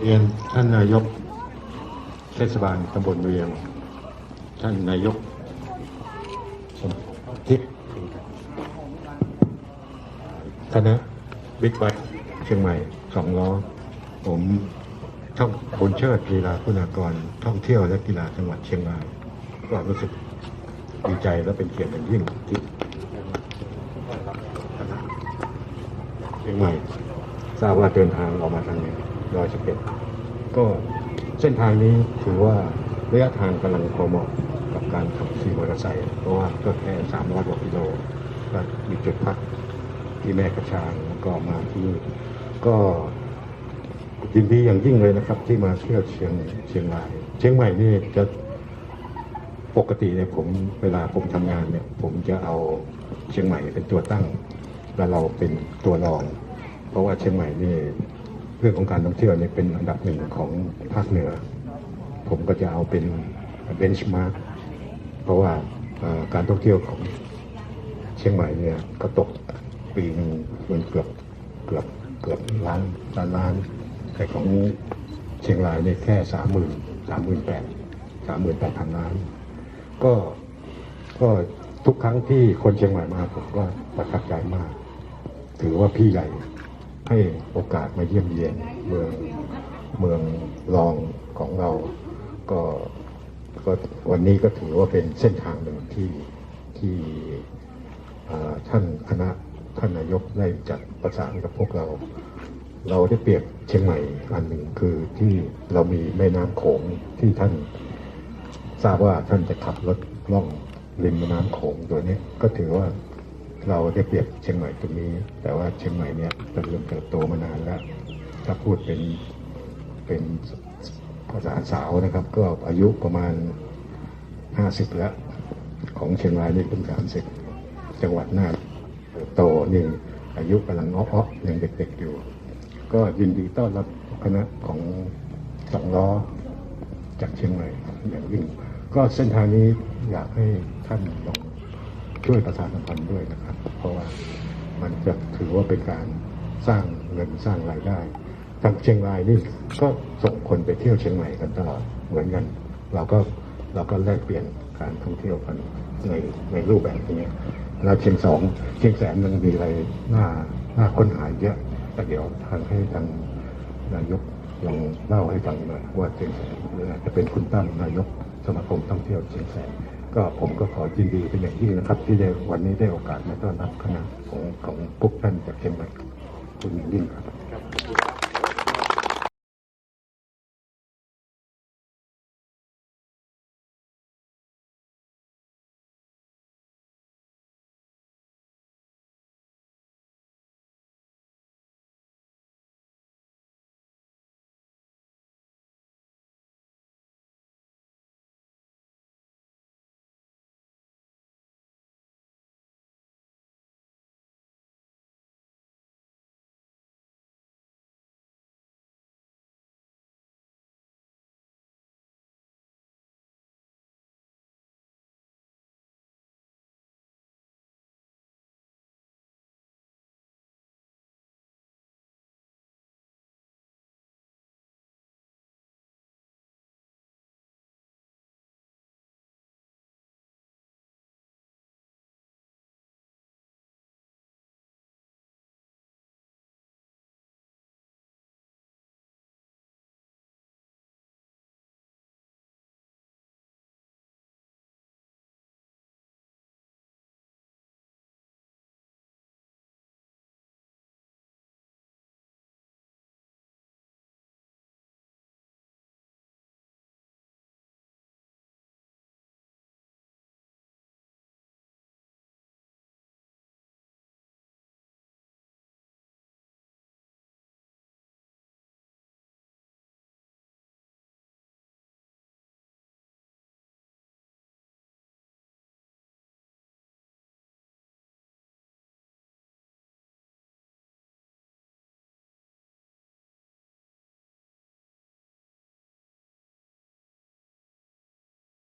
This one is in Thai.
เรียนท่านนายกเทศบาลตำบลเวียง ท่านนายกสมทิพย์คณะบิ๊กไบค์เชียงใหม่สองล้อ ผมช่องบุญเชิดกีฬาคุณากร ท่องเที่ยวและกีฬาจังหวัดเชียงรายก็รู้สึกดีใจและเป็นเกียรติอย่างยิ่งที่เชียงใหม่ทราบว่าเดินทางออกมาทางนี้ ร้อยสิบเอ็ดก็เส้นทางนี้ถือว่าระยะทางกำลังพอเหมาะกับการขับขี่มอเตอร์ไซค์เพราะว่าก็แค่สามร้อยกว่ากิโลก็มีจุดพักที่แม่กระชางแล้วก็มาที่นี่ก็ยินดีอย่างยิ่งเลยนะครับ ที่มาเที่ยวเชียงเชียงราย เชียงใหม่นี่จะปกติเนี่ยผมเวลาผมทำงานเนี่ย ผมจะเอาเชียงใหม่เป็นตัวตั้ง แล้วเราเป็นตัวรอง เพราะว่าเชียงใหม่นี่ เรื่องของการท่องเที่ยวเนี่ยเป็นอันดับหนึ่งของภาคเหนือ ผมก็จะเอาเป็นเบนช์มาร์กเพราะว่าการท่องเที่ยวของเชียงใหม่เนี่ยก็ตกปีหนึงมันเกือบเกือบเกือบล้านล้านล้านแต่ของเชียงรายเนี่ยแค่สามหมื่นสามหมื่นแปดสามหมื่นแปดพันล้าน ก็ก็ทุกครั้งที่คนเชียงใหม่มาผมก็ประทับใจมาก ถือว่าพี่ใหญ่ ให้โอกาสมาเยี่ยมเยียนเมืองเมืองรองของเรา ก็ก็วันนี้ก็ถือว่าเป็นเส้นทางหนึ่งที่ที่ท่านคณะท่านนายกได้จัดประสานกับพวกเรา เราได้เปรียบเชียงใหม่อันหนึ่งคือที่เรามีแม่น้ำโขงที่ท่านทราบว่าท่านจะขับรถล่องริมแม่น้ำโขงตัวนี้ก็ถือว่า เราได้เปรียบเชียงใหม่ตรงนี้ แต่ว่าเชียงใหม่เนี่ยเริญเติบโตมานานแล้ว ถ้าพูดเป็นเป็นภาษาสาวนะครับ ก็อายุประมาณห้าสิบแล้ว ของเชียงรายนี่เพิ่งสามสิบจังหวัดน่านเติบโตนี่อายุกำลังอ้อๆยังเด็กๆอยู่ ก็ยินดีต้อนรับคณะของสองล้อจากเชียงใหม่อย่างยิ่งก็เส้นทางนี้อยากให้ท่านลอง ช่วยประชาสัมพันธ์ด้วยนะครับ เพราะว่ามันจะถือว่าเป็นการสร้างเงินสร้างรายได้ทางเชียงรายนี่ก็ส่งคนไปเที่ยวเชียงใหม่กันตลอดเหมือนกัน เราก็เราก็แลกเปลี่ยนการท่องเที่ยวกันในในรูปแบบนี้แล้วเชียงสองเชียงแสนมันมีอะไรน่าน่าค้นหาเยอะแต่เดี๋ยวทางให้ทางนายกลองเล่าให้ฟังหน่อยว่าเชียงแสนหรืออาจจะเป็นคุณตั้มนายกสมาคมท่องเที่ยวเชียงแสน ก็ผมก็ขอยินดีเป็นอย่างยิ่งนะครับ ที่ได้วันนี้ได้โอกาสมาต้อนรับคณะของของพวกท่านจากเชียงใหม่คุณยิ่งครับ